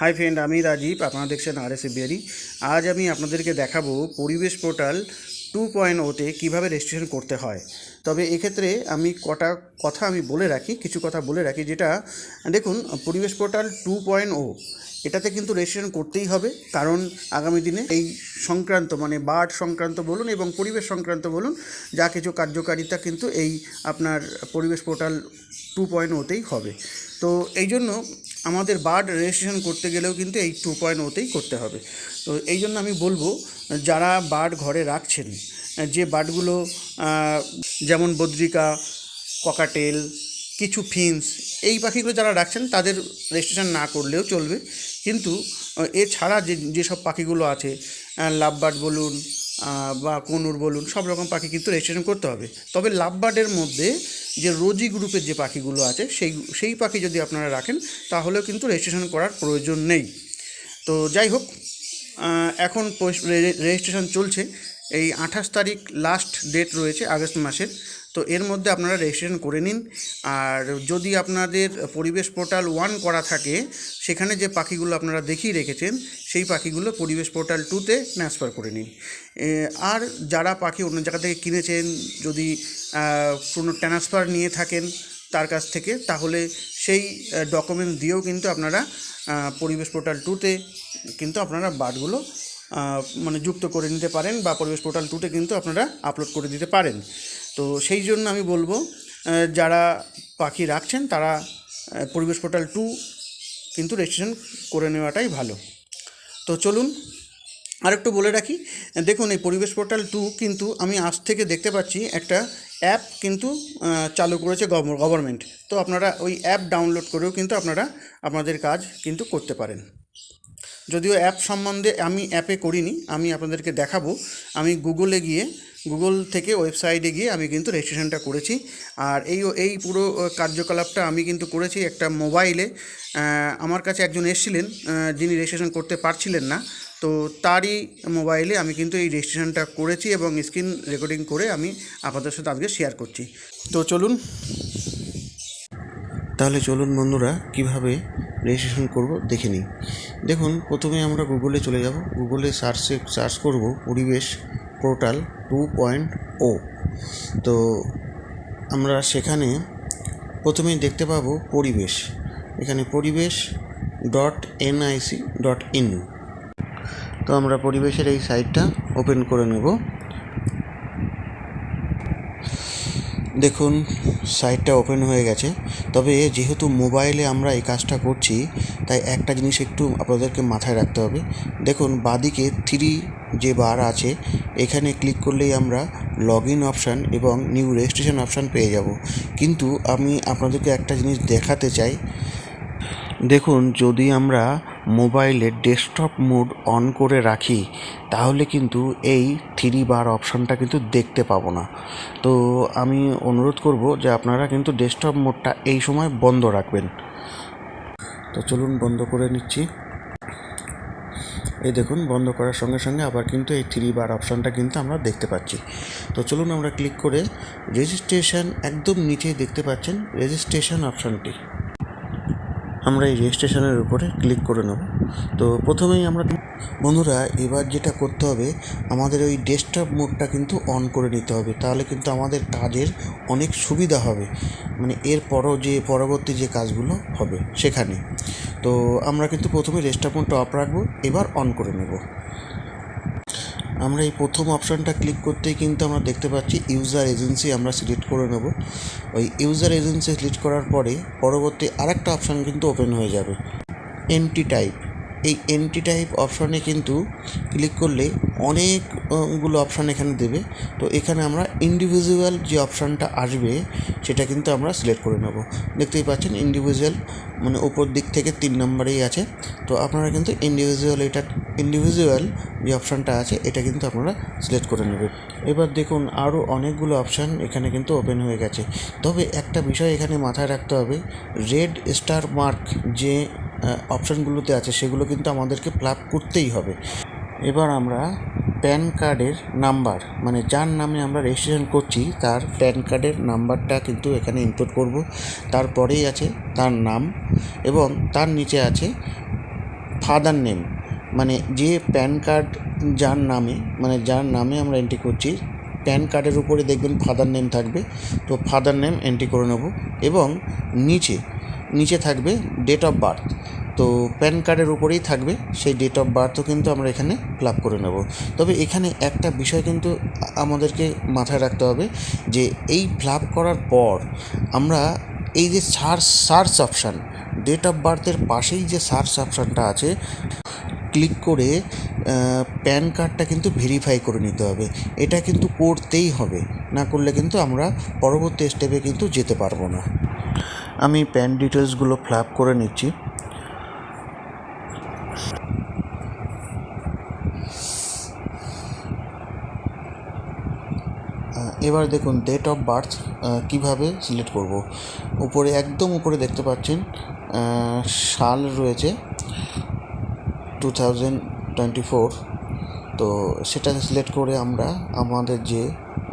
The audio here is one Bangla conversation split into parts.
হাই ফ্রেন্ড আমি রাজীব, আপনারা দেখছেন আর এস আজ আমি আপনাদেরকে দেখাবো পরিবেশ পোর্টাল টু পয়েন্ট ওতে কীভাবে রেজিস্ট্রেশন করতে হয়। তবে এক্ষেত্রে আমি কটা কথা আমি বলে রাখি, কিছু কথা বলে রাখি, যেটা, দেখুন, পরিবেশ পোর্টাল টু পয়েন্ট ও এটাতে কিন্তু রেজিস্ট্রেশন করতেই হবে। কারণ আগামী দিনে এই সংক্রান্ত মানে বার্ড সংক্রান্ত বলুন এবং পরিবেশ সংক্রান্ত বলুন, যা কিছু কার্যকারিতা কিন্তু এই আপনার পরিবেশ পোর্টাল টু পয়েন্ট ওতেই হবে। তো এই জন্য আমাদের বার্ড রেজিস্ট্রেশন করতে গেলেও কিন্তু এই টু পয়েন্ট ওতেই করতে হবে। তো এই জন্য আমি বলব, যারা বার্ড ঘরে রাখছেন, যে বার্ডগুলো যেমন বদ্রিকা, ককাটেল, কিছু ফিন্স, এই পাখিগুলো যারা রাখছেন, তাদের রেজিস্ট্রেশন না করলেও চলবে। কিন্তু, এছাড়া যে, যেসব পাখিগুলো আছে লাভবার্ড বলুন বা কনুর বলুন, সব রকম পাখি কিন্তু রেজিস্ট্রেশন করতে হবে। তবে লাভবার্ডের মধ্যে যে রোজি গ্রুপের যে পাখিগুলো আছে, সেই সেই পাখি যদি আপনারা রাখেন, তাহলেও কিন্তু রেজিস্ট্রেশন করার প্রয়োজন নেই। তো যাই হোক এখন রেজিস্ট্রেশন চলছে। এই আঠাশ তারিখ লাস্ট ডেট রয়েছে, আগস্ট মাসের। তো এর মধ্যে আপনারা রেজিস্ট্রেশন করে নিন। আর যদি আপনাদের পরিবেশ পোর্টাল ওয়ান করা থাকে সেখানে যে পাখিগুলো আপনারা দেখিয়ে রেখেছেন সেই পাখিগুলো পরিবেশ পোর্টাল টুতে ট্রান্সফার করে নিন। আর যারা পাখি অন্য জায়গা থেকে কিনেছেন যদি কোনো ট্রান্সফার নিয়ে থাকেন তার কাছ থেকে তাহলে সেই ডকুমেন্ট দিয়েও কিন্তু আপনারা পরিবেশ পোর্টাল টুতে কিন্তু আপনারা আহ, মানে যুক্ত করে নিতে পারেন বা পরিবেশ পোর্টাল টুতে কিন্তু আপনারা আপলোড করে দিতে পারেন। তো সেই জন্য আমি বলব যারা পাখি রাখছেন তারা পরিবেশ পোর্টাল টু কিন্তু রেজিস্ট্রেশন করে নেওয়াটাই ভালো। তো চলুন আরেকটু বলে রাখি, দেখুন এই পরিবেশ পোর্টাল টু কিন্তু আমি আজ থেকে দেখতে পাচ্ছি একটা অ্যাপ কিন্তু চালু করেছে গভর্নমেন্ট। তো আপনারা ওই অ্যাপ ডাউনলোড করেও কিন্তু আপনারা আপনাদের কাজ কিন্তু করতে পারেন। যদিও অ্যাপ সম্বন্ধে আমি অ্যাপে করিনি, আমি আপনাদেরকে দেখাবো। আমি গুগলে গিয়ে গুগল থেকে ওয়েবসাইটে গিয়ে আমি কিন্তু রেজিস্ট্রেশনটা করেছি। আর এই এই পুরো কার্যকলাপটা আমি কিন্তু করেছি একটা মোবাইলে আমার কাছে একজন এসেছিলেন যিনি রেজিস্ট্রেশন করতে পারছিলেন না। তো তারই মোবাইলে আমি কিন্তু এই রেজিস্ট্রেশনটা করেছি এবং স্ক্রিন রেকর্ডিং করে আমি আপনাদের সাথে আজকে শেয়ার করছি। তো চলুন। তাহলে চলুন বন্ধুরা, কীভাবে রেজিস্ট্রেশন করব দেখে নিই। দেখুন, প্রথমে আমরা গুগলে চলে যাব। গুগলে সার্চে সার্চ করব পরিবেশ পোর্টাল টু পয়েন্ট ও তো আমরা সেখানে প্রথমেই দেখতে পাবো পরিবেশ। এখানে পরিবেশ ডট এনআইসি ডট ইন তো আমরা পরিবেশের এই সাইটটা ওপেন করে নেব। দেখুন সাইটটা ওপেন হয়ে গেছে। তবে যেহেতু মোবাইলে আমরা এই কাজটা করছি, তাই একটা জিনিস একটু আপনাদেরকে মাথায় রাখতে হবে। দেখুন, বাদিকে থ্রি যে বার আছে, এখানে ক্লিক করলেই আমরা লগ ইন অপশান এবং নিউ রেজিস্ট্রেশন অপশান পেয়ে যাব। কিন্তু আমি আপনাদেরকে একটা জিনিস দেখাতে চাই। দেখুন, যদি আমরা মোবাইলের ডেস্কটপ মোড অন করে রাখি, তাহলে কিন্তু এই থ্রি বার অপশানটা কিন্তু দেখতে পাবো না। তো আমি অনুরোধ করব যে আপনারা কিন্তু ডেস্কটপ মোডটা এই সময় বন্ধ রাখবেন। তো চলুন বন্ধ করে নিচ্ছি। এই দেখুন, বন্ধ করার সঙ্গে সঙ্গে আবার কিন্তু এই থ্রি বার অপশানটা কিন্তু আমরা দেখতে পাচ্ছি। তো চলুন আমরা ক্লিক করে রেজিস্ট্রেশন একদম নিচেই দেখতে পাচ্ছেন, রেজিস্ট্রেশন অপশানটি। আমরা এই রেজিস্ট্রেশনের উপরে ক্লিক করে নেব। তো প্রথমেই আমরা বন্ধুরা, এবার যেটা করতে হবে, আমাদের ওই ডেস্কটপ মোডটা কিন্তু অন করে নিতে হবে। তাহলে কিন্তু আমাদের কাজের অনেক সুবিধা হবে। মানে এর পরও যে, পরবর্তী যে কাজগুলো হবে, সেখানে। তো আমরা কিন্তু প্রথমে ডেস্কটপ মোডটা অফ রাখব, এবার অন করে নেব। আমরা এই প্রথম অপশানটা ক্লিক করতেই কিন্তু আমরা দেখতে পাচ্ছি ইউজার এজেন্সি আমরা সিলেক্ট করে নেব। ওই ইউজার এজেন্সি সিলেক্ট করার পরে পরবর্তী আরেকটা অপশান কিন্তু ওপেন হয়ে যাবে। এমটি টাইপ এই এনটি টাইপ অপশানে কিন্তু ক্লিক করলে অনেকগুলো অপশান এখানে দেবে। তো এখানে আমরা ইন্ডিভিজুয়াল যে অপশানটা আসবে, সেটা কিন্তু আমরা সিলেক্ট করে নেব। দেখতেই পাচ্ছেন ইন্ডিভিজুয়াল মানে ওপর দিক থেকে তিন নম্বরেই আছে। তো আপনারা কিন্তু ইন্ডিভিজুয়াল এটা ইন্ডিভিজুয়াল যে অপশানটা আছে, এটা কিন্তু আপনারা সিলেক্ট করে নেবেন এবার দেখুন আরও অনেকগুলো অপশান এখানে কিন্তু ওপেন হয়ে গেছে। তবে একটা বিষয় এখানে মাথায় রাখতে হবে রেড স্টার মার্ক যে অপশানগুলোতে আছে, সেগুলো কিন্তু আমাদেরকে প্লাগ করতেই হবে। এবার আমরা প্যান কার্ডের নাম্বার মানে যার নামে আমরা রেজিস্ট্রেশন করছি, তার প্যান কার্ডের নাম্বারটা কিন্তু এখানে ইনপুট করব। তারপরেই আছে তার নাম এবং তার নিচে আছে ফাদার নেম মানে যে প্যান কার্ড যার নামে মানে যার নামে আমরা এন্ট্রি করছি, প্যান কার্ডের উপরে দেখবেন ফাদার নেম থাকবে। তো ফাদার নেম এন্ট্রি করে নেব এবং নিচে নিচে থাকবে ডেট অফ বার্থ তো প্যান কার্ডের উপরেই থাকবে, সেই ডেট অফ বার্থও কিন্তু আমরা এখানে ফিল করে নেব। তবে এখানে একটা বিষয় কিন্তু আমাদেরকে মাথায় রাখতে হবে যে এই ফিল করার পর আমরা এই যে search search option date of বার্থের পাশেই যে সার্চ অপশানটা আছে ক্লিক করে প্যান কার্ডটা কিন্তু ভেরিফাই করে নিতে হবে। এটা কিন্তু করতেই হবে, না করলে কিন্তু আমরা পরবর্তী স্টেপে কিন্তু যেতে পারব না। আমি প্যান ডিটেলসগুলো ফ্ল্যাপ করে নিচ্ছি। এবার দেখুন ডেট অফ বার্থ কীভাবে সিলেক্ট করব? উপরে, একদম উপরে দেখতে পাচ্ছেন সাল রয়েছে টু থাউজেন্ড টোয়েন্টি ফোর তো সেটা সিলেক্ট করে আমরা আমাদের যে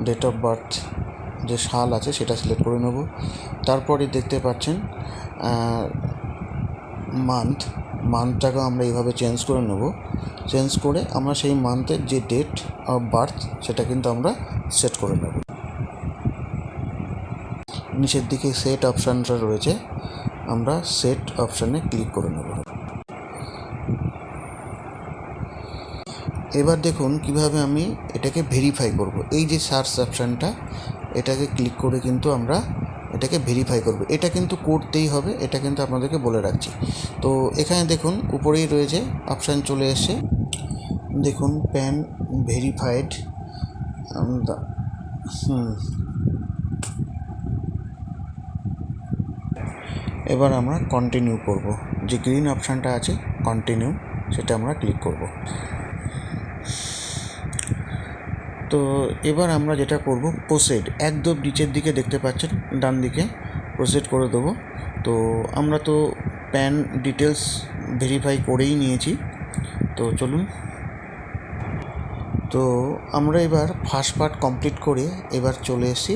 ডেট অফ বার্থ যে সাল আছে সেটা সিলেক্ট করে নেব। তারপরে দেখতে পাচ্ছেন মান্থ মান্থটাকে আমরা এইভাবে চেঞ্জ করে নেব। চেঞ্জ করে আমরা সেই মান্থের যে ডেট অফ বার্থ সেটা কিন্তু আমরা সেট করে নেব। নিচের দিকে সেট অপশানটা রয়েছে, আমরা সেট অপশানে ক্লিক করে নেব। এবার দেখুন কীভাবে আমি এটাকে ভেরিফাই করব। এই যে সার্চ অপশানটা এটাকে ক্লিক করে কিন্তু আমরা এটাকে ভেরিফাই করব। এটা কিন্তু করতেই হবে, এটা কিন্তু আপনাদেরকে বলে রাখছি। তো এখানে দেখুন, উপরেই রয়েছে অপশান চলে এসে দেখুন প্যান ভেরিফাইড হুম। এবার আমরা কন্টিনিউ করব। যে গ্রিন অপশানটা আছে কন্টিনিউ সেটা আমরা ক্লিক করব। তো এবার আমরা যেটা করব প্রোসেড একদম নিচের দিকে দেখতে পাচ্ছেন, ডান দিকে প্রোসেড করে দেবো। তো আমরা তো প্যান ডিটেলস ভেরিফাই করেই নিয়েছি। তো চলুন। তো আমরা এবার ফার্স্ট পার্ট কমপ্লিট করে এবার চলে এসেছি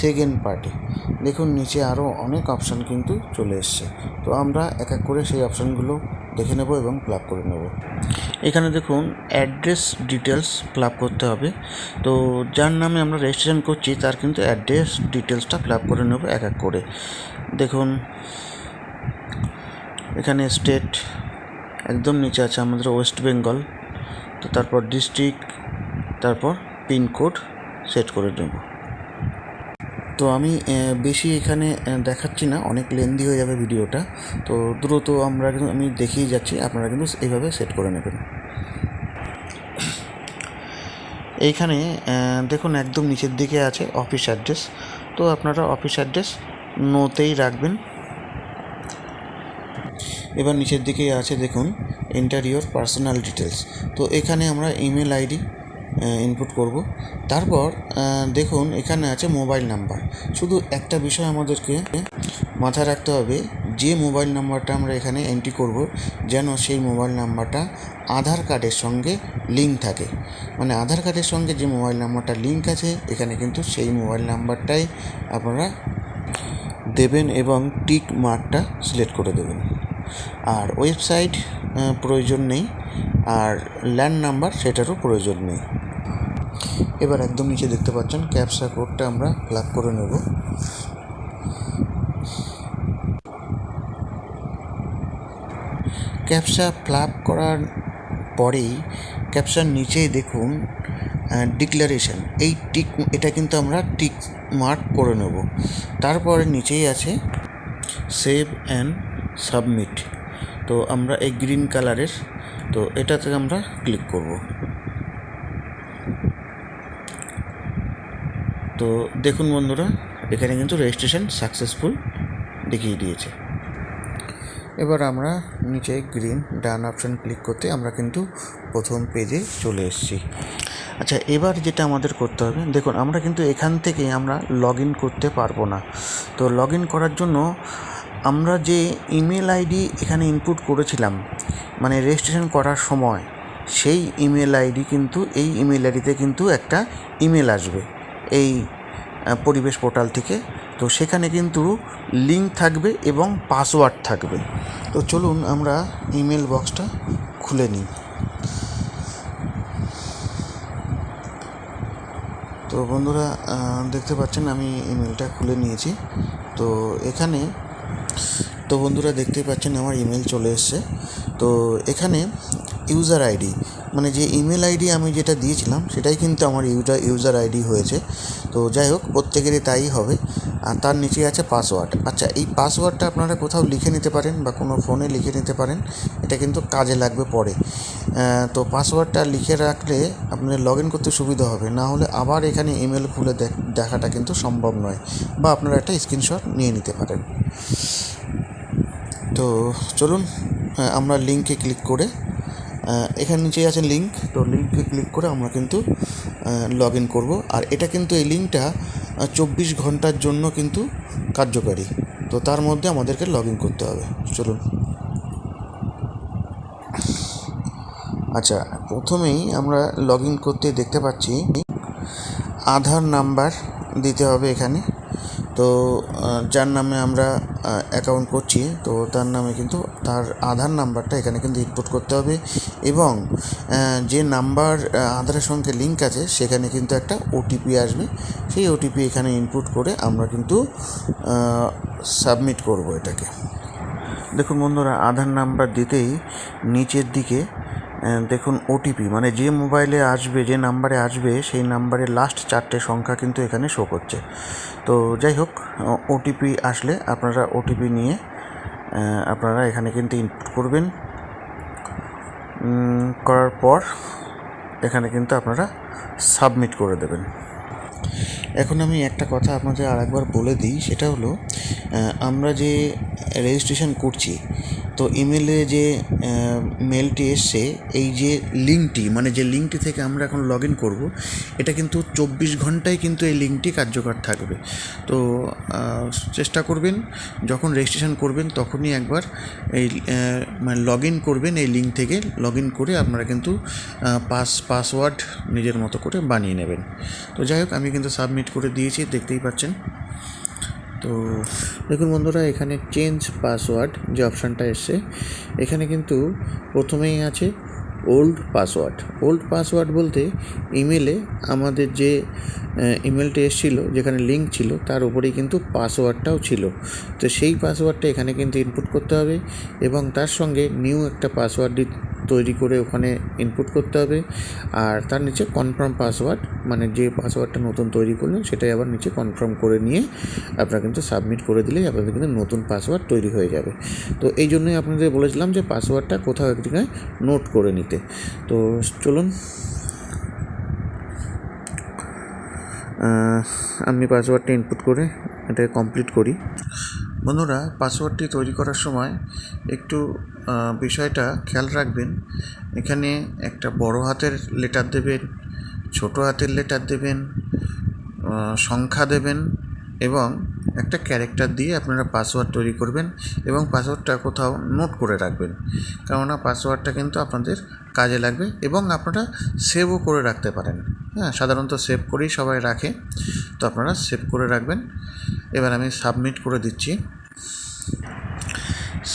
সেকেন্ড পার্টে দেখুন, নিচে আরও অনেক অপশান কিন্তু চলে এসছে। তো আমরা এক এক করে সেই অপশানগুলো দেখে নেব এবং প্লাগ করে নেব। এখানে দেখুন অ্যাড্রেস ডিটেলস ফিল করতে হবে। তো যার নামে আমরা রেজিস্ট্রেশন করছি, তার কিন্তু অ্যাড্রেস ডিটেলসটা ফিল করে নেব এক এক করে। দেখুন, এখানে স্টেট একদম নিচে আছে আমাদের ওয়েস্ট বেঙ্গল তো তারপর ডিস্ট্রিক্ট তারপর পিনকোড সেট করে নেব তো আমি বেশি এখানে দেখাচ্ছি না। অনেক লেন্দি হয়ে যাবে ভিডিওটা। তো দ্রুত আমরা কিন্তু, আমি দেখিয়ে যাচ্ছি। আপনারা কিন্তু এইভাবে সেট করে নেবেন। এইখানে দেখুন একদম নিচের দিকে আছে অফিস অ্যাড্রেস তো আপনারা অফিস অ্যাড্রেস নোতেই রাখবেন। এবার নিচের দিকেই আছে, দেখুন ইন্টারিওর পার্সোনাল ডিটেলস তো এখানে আমরা ইমেল আইডি ইনপুট করব। তারপর দেখুন, এখানে আছে মোবাইল নাম্বার শুধু একটা বিষয় আমাদেরকে মাথায় রাখতে হবে, যে মোবাইল নাম্বারটা আমরা এখানে এন্ট্রি করব, যেন সেই মোবাইল নাম্বারটা আধার কার্ডের সঙ্গে লিঙ্ক থাকে। মানে আধার কার্ডের সঙ্গে যে মোবাইল নাম্বারটা লিঙ্ক আছে, এখানে কিন্তু সেই মোবাইল নাম্বারটাই আপনারা দেবেন এবং টিক মার্কটা সিলেক্ট করে দেবেন। আর ওয়েবসাইট প্রয়োজন নেই, আর ল্যান্ড নাম্বার সেটারও প্রয়োজন নেই। এবার একদম নিচে দেখতে পাচ্ছেন ক্যাপসা কোডটা আমরা ফিল করে নেব। ক্যাপসা ফিল করার পরেই ক্যাপসার নিচেই দেখুন ডিক্লারেশন। এই টিক, এটা কিন্তু আমরা টিক মার্ক করে নেব। তারপরে নিচেই আছে সেভ অ্যান্ড সাবমিট। তো আমরা এই গ্রিন কালারের, তো এটাতে আমরা ক্লিক করব। তো দেখুন বন্ধুরা, এখানে কিন্তু রেজিস্ট্রেশন সাকসেসফুল দেখিয়ে দিয়েছে। এবার আমরা নিচে গ্রিন ডান অপশান ক্লিক করতে আমরা কিন্তু প্রথম পেজে চলে এসেছি। আচ্ছা এবার যেটা আমাদের করতে হবে, দেখুন আমরা কিন্তু এখান থেকে আমরা লগ করতে পারব না। তো লগ করার জন্য আমরা যে ইমেল আইডি এখানে ইনপুট করেছিলাম মানে রেজিস্ট্রেশন করার সময়, সেই ইমেল আইডি কিন্তু, এই ইমেল আইডিতে কিন্তু একটা ইমেল আসবে। এই পরিবেশ পোর্টাল থেকে। তো সেখানে কিন্তু লিঙ্ক থাকবে এবং পাসওয়ার্ড থাকবে। তো চলুন আমরা ইমেল বক্সটা খুলে নিই। তো বন্ধুরা দেখতে পাচ্ছেন আমি ইমেলটা খুলে নিয়েছি। তো এখানে, তো বন্ধুরা দেখতেই পাচ্ছেন আমার ইমেল চলে এসছে। তো এখানে ইউজার আইডি মানে যে ইমেল আইডি আমি যেটা দিয়েছিলাম, সেটাই কিন্তু আমার ইউজার ইউজার আইডি হয়েছে। তো যাই হোক, প্রত্যেকেরই তাই হবে। আর তার নিচে আছে পাসওয়ার্ড আচ্ছা এই পাসওয়ার্ডটা আপনারা কোথাও লিখে নিতে পারেন বা কোনো ফোনে লিখে নিতে পারেন, এটা কিন্তু কাজে লাগবে পরে। তো পাসওয়ার্ডটা লিখে রাখলে আপনাদের লগ ইন করতে সুবিধা হবে। না হলে আবার এখানে ইমেল খুলে দেখ- দেখাটা কিন্তু সম্ভব নয়। বা আপনারা একটা স্ক্রিনশট নিয়ে নিতে পারেন। তো চলুন আমরা লিঙ্কে ক্লিক করে এখানে নিচে আছে লিঙ্ক তো লিঙ্কে ক্লিক করে আমরা কিন্তু লগ ইন করব। আর এটা কিন্তু এই লিঙ্কটা চব্বিশ ঘণ্টার জন্য কিন্তু কার্যকারী। তো তার মধ্যে আমাদেরকে লগ ইন করতে হবে। চলুন। আচ্ছা প্রথমেই আমরা লগ ইন করতে দেখতে পাচ্ছি, আধার নাম্বার দিতে হবে এখানে। তো যার নামে আমরা অ্যাকাউন্ট করছি, তো তার নামে কিন্তু তার আধার নাম্বারটা এখানে কিন্তু ইনপুট করতে হবে এবং যে নাম্বার আধারের সঙ্গে লিঙ্ক আছে, সেখানে কিন্তু একটা ওটিপি আসবে। সেই ওটিপি এখানে ইনপুট করে আমরা কিন্তু সাবমিট করব এটাকে। দেখুন বন্ধুরা, আধার নাম্বার দিতেই নিচের দিকে দেখুন ওটিপি মানে যে মোবাইলে আসবে, যে নাম্বারে আসবে, সেই নাম্বারের লাস্ট চারটে সংখ্যা কিন্তু এখানে শো করছে। তো যাই হোক ওটিপি আসলে আপনারা ওটিপি নিয়ে আপনারা এখানে কিন্তু ইনপুট করবেন। করার পর এখানে কিন্তু আপনারা সাবমিট করে দেবেন। এখন আমি একটা কথা আপনাদের আরেকবার বলে দিই, সেটা হলো আমরা যে রেজিস্ট্রেশন করছি তো ইমেলে যে মেলটি এসছে, এই যে লিঙ্কটি মানে যে লিঙ্কটি থেকে আমরা এখন লগ ইন করব, এটা কিন্তু চব্বিশ ঘন্টায় কিন্তু এই লিঙ্কটি কার্যকর থাকবে। তো চেষ্টা করবেন, যখন রেজিস্ট্রেশন করবেন, তখনই একবার এই মানে লগ ইন করবেন এই লিঙ্ক থেকে। লগ ইন করে আপনারা কিন্তু পাস পাসওয়ার্ড নিজের মতো করে বানিয়ে নেবেন। তো যাই হোক, আমি কিন্তু সাবমিট করে দিয়েছি, দেখতেই পাচ্ছেন। তো দেখুন বন্ধুরা, এখানে চেঞ্জ পাসওয়ার্ড যে অপশানটা এসছে, এখানে কিন্তু প্রথমেই আছে ওল্ড পাসওয়ার্ড ওল্ড পাসওয়ার্ড বলতে ইমেলে আমাদের যে ইমেলটা এসেছিল, যেখানে লিঙ্ক ছিল, তার উপরেই কিন্তু পাসওয়ার্ডটাও ছিল। তো সেই পাসওয়ার্ডটা এখানে কিন্তু ইনপুট করতে হবে এবং তার সঙ্গে নিউ একটা পাসওয়ার্ড তৈরি করে ওখানে ইনপুট করতে হবে। আর তার নিচে কনফার্ম পাসওয়ার্ড মানে যে পাসওয়ার্ডটা নতুন তৈরি করলেন, সেটাই আবার নিচে কনফার্ম করে নিয়ে আপনারা কিন্তু সাবমিট করে দিলেই আপনাদের কিন্তু নতুন পাসওয়ার্ড তৈরি হয়ে যাবে। তো এই জন্যই আপনাদের বলেছিলাম যে পাসওয়ার্ডটা কোথাও এক জায়গায় নোট করে নিতে। তো চলুন। আমি পাসওয়ার্ডটা ইনপুট করে এটাকে কমপ্লিট করি। বন্ধুরা পাসওয়ার্ডটি তৈরি করার সময় একটু বিষয়টা খেয়াল রাখবেন। এখানে একটা বড় হাতের লেটার দেবেন, ছোট হাতের লেটার দেবেন সংখ্যা দেবেন এবং একটা ক্যারেক্টার দিয়ে আপনারা পাসওয়ার্ড তৈরি করবেন এবং পাসওয়ার্ডটা কোথাও নোট করে রাখবেন। কেননা পাসওয়ার্ডটা কিন্তু আপনাদের কাজে লাগবে এবং আপনারা সেভও করে রাখতে পারেন। হ্যাঁ সাধারণত সেভ করেই সবাই রাখে। তো আপনারা সেভ করে রাখবেন। এবার আমি সাবমিট করে দিচ্ছি।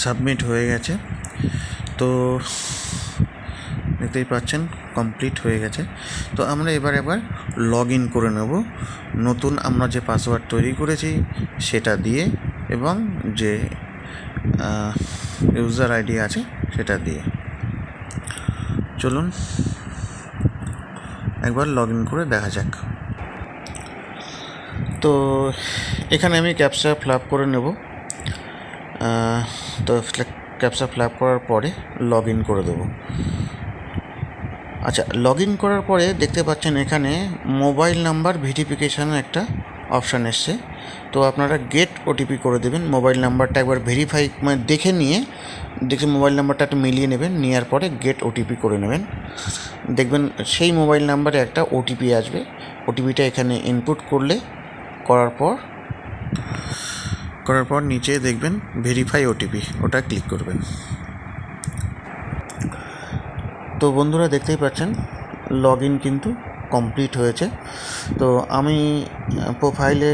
সাবমিট হয়ে গেছে। তো দেখতেই পাচ্ছেন, কমপ্লিট হয়ে গেছে। তো আমরা এবার এবার লগ ইন করে নেব। নতুন আমরা যে পাসওয়ার্ড তৈরি করেছি, সেটা দিয়ে এবং যে ইউজার আইডি আছে, সেটা দিয়ে। চলুন, একবার লগ ইন করে দেখা যাক। তো এখানে আমি ক্যাপসা ফ্ল্যাপ করে নেব। তো ক্যাপসা ফ্ল্যাপ করার পরে লগ ইন করে দেবো। আচ্ছা লগ ইন করার পরে দেখতে পাচ্ছেন এখানে মোবাইল নাম্বার ভেরিফিকেশানের একটা অপশান এসছে। তো আপনারা গেট ওটিপি করে দেবেন মোবাইল নাম্বারটা একবার ভেরিফাই মানে দেখে নিয়ে, দেখে মোবাইল নাম্বারটা একটু মিলিয়ে নেবেন, নেওয়ার পরে গেট ওটিপি করে নেবেন। দেখবেন সেই মোবাইল নাম্বারে একটা ওটিপি আসবে। ওটিপিটা এখানে ইনপুট করলে করার পর? করার পর নিচে দেখবেন ভেরিফাই ওটিপি ওটা ক্লিক করবেন। তো বন্ধুরা দেখতেই পাচ্ছেন লগ ইন কিন্তু কমপ্লিট হয়েছে। তো আমি প্রোফাইলে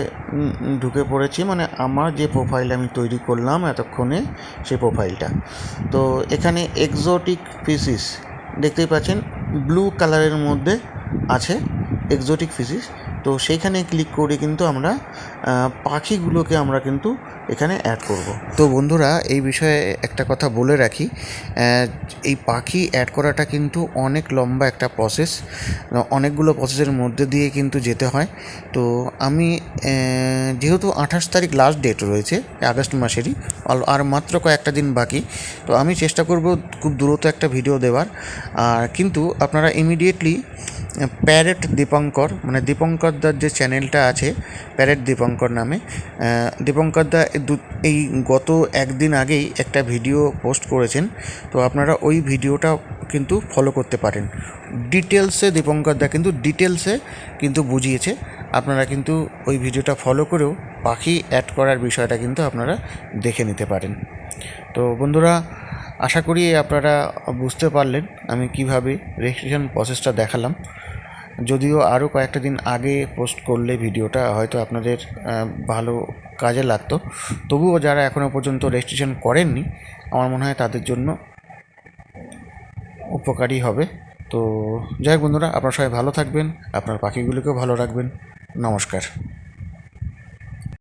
ঢুকে পড়েছি মানে আমার যে প্রোফাইল আমি তৈরি করলাম এতক্ষণে সেই প্রোফাইলটা তো এখানে এক্সোটিক ফিসিস দেখতেই পাচ্ছেন ব্লু কালারের মধ্যে আছে এক্সোটিক ফিসিস তো সেইখানে ক্লিক করে কিন্তু আমরা পাখিগুলোকে আমরা কিন্তু এখানে অ্যাড করব। তো বন্ধুরা, এই বিষয়ে একটা কথা বলে রাখি এই পাখি অ্যাড করাটা কিন্তু অনেক লম্বা একটা প্রসেস অনেকগুলো প্রসেসের মধ্যে দিয়ে কিন্তু যেতে হয়। তো আমি যেহেতু আঠাশ তারিখ লাস্ট ডেট রয়েছে, আগস্ট মাসেরই, আর মাত্র কয়েকটা দিন বাকি, তো আমি চেষ্টা করব খুব দ্রুত একটা ভিডিও দেওয়ার। আর কিন্তু আপনারা ইমিডিয়েটলি প্যারেট দীপঙ্কর মানে দীপঙ্কর দার যে চ্যানেলটা আছে, প্যারেট দীপঙ্কর নামে দীপঙ্কর দা এই গত একদিন আগেই একটা ভিডিও পোস্ট করেছেন, তো আপনারা ওই ভিডিওটা কিন্তু ফলো করতে পারেন। ডিটেলসে দীপঙ্কর দা কিন্তু ডিটেলসে কিন্তু বুঝিয়েছে, আপনারা কিন্তু ওই ভিডিওটা ফলো করেও পাখি অ্যাড করার বিষয়টা কিন্তু আপনারা দেখে নিতে পারেন। তো বন্ধুরা আশা করি আপনারা বুঝতে পারলেন আমি কীভাবে রেজিস্ট্রেশন প্রসেসটা দেখালাম। যদিও আরও কয়েকটা দিন আগে পোস্ট করলে ভিডিওটা হয়তো আপনাদের ভালো কাজে লাগতো। তবুও যারা এখনও পর্যন্ত রেজিস্ট্রেশন করেননি, আমার মনে হয় তাদের জন্য উপকারী হবে। তো যাই বন্ধুরা, আপনারা সবাই ভালো থাকবেন, আপনার পাখিগুলোকেও ভালো রাখবেন। নমস্কার।